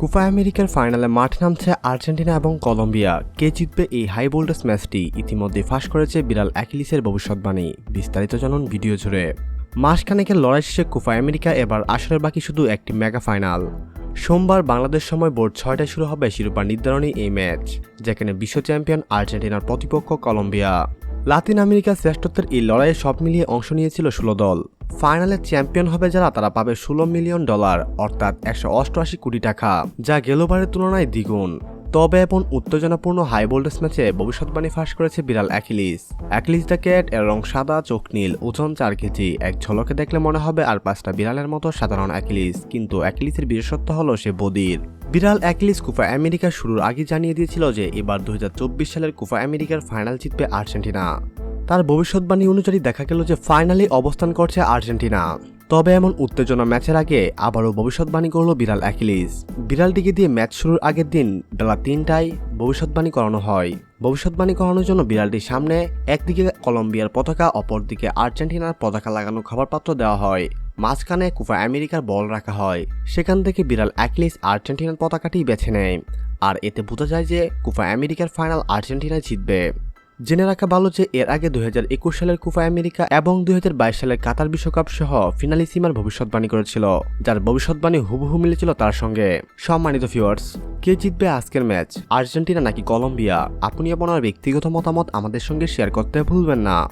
কুফা আমেরিকার ফাইনালে মাঠ নামছে আর্জেন্টিনা এবং কলম্বিয়া। কে জিতবে এই হাই ভোল্টেজ ম্যাচটি ইতিমধ্যে ফাঁস করেছে বিড়াল অ্যাকিলিসের ভবিষ্যৎবাণী বিস্তারিত জানুন ভিডিও জুড়ে। মাসখানেকের লড়াই শেষে কুফা আমেরিকা এবার আসরের বাকি শুধু একটি মেগা ফাইনাল। সোমবার বাংলাদেশ সময় ভোর ছয়টায় শুরু হবে শিরোপা নির্ধারণী এই ম্যাচ, যেখানে বিশ্ব চ্যাম্পিয়ন আর্জেন্টিনার প্রতিপক্ষ কলম্বিয়া। লাতিন আমেরিকার শ্রেষ্ঠত্বের এই লড়াইয়ে সব মিলিয়ে অংশ নিয়েছিল ষোলো দল। ফাইনালে চ্যাম্পিয়ন হবে যারা, তারা পাবে ষোলো মিলিয়ন ডলার, অর্থাৎ একশো অষ্টআশি কোটি টাকা, যা গেলোবারের তুলনায় দ্বিগুণ। তবে এবং উত্তেজনাপূর্ণ হাই ভোল্টেজ ম্যাচে ভবিষ্যৎবাণী ফাঁস করেছে বিড়াল অ্যাকিলিস। অ্যাকিলিস দ্য ক্যাট এর রং সাদা, চোখ নীল, ওজন চার কেজি। এক ঝলকে দেখলে মনে হবে আর পাঁচটা বিড়ালের মতো সাধারণ অ্যাকিলিস, কিন্তু অ্যাকিলিসের বিশেষত্ব হলো সে বদির। বিড়াল অ্যাকিলিস কুফা আমেরিকা শুরুর আগে জানিয়ে দিয়েছিল যে এবার দু হাজার চব্বিশ সালের কুফা আমেরিকার ফাইনাল জিতবে আর্জেন্টিনা। তার ভবিষ্যৎবাণী অনুযায়ী দেখা গেল যে ফাইনালে অবস্থান করছে আর্জেন্টিনা। তবে এমন উত্তেজনা ম্যাচের আগে আবারও ভবিষ্যৎবাণী করল বিড়াল অ্যাকিলিস। বিড়ালটিকে দিয়ে ম্যাচ শুরুর আগের দিন বেলা তিনটায় ভবিষ্যৎবাণী করানো হয়। ভবিষ্যৎবাণী করানোর জন্য বিড়ালটির সামনে একদিকে কলম্বিয়ার পতাকা, অপরদিকে আর্জেন্টিনার পতাকা লাগানো খাবার পাত্র দেওয়া হয়। মাঝখানে কুফা আমেরিকার বল রাখা হয়। সেখান থেকে বিড়াল অ্যাকলিস আর্জেন্টিনার পতাকাটি বেছে নেয়। আর এতে বোঝা যায় যে কুফা আমেরিকার ফাইনাল আর্জেন্টিনা জিতবে। জেনে রাখা ভালো যে এর আগে দুই হাজার একুশ সালের কুফা আমেরিকা এবং দুই হাজার বাইশ সালের কাতার বিশ্বকাপ সহ ফিনালিসিমার ভবিষ্যৎবাণী করেছিল, যার ভবিষ্যৎবাণী হুবহু মিলেছিল তার সঙ্গে। সম্মানিত ভিউয়ার্স, কে জিতবে আজকের ম্যাচ? আর্জেন্টিনা নাকি কলম্বিয়া? আপনি আপনার ব্যক্তিগত মতামত আমাদের সঙ্গে শেয়ার করতে ভুলবেন না।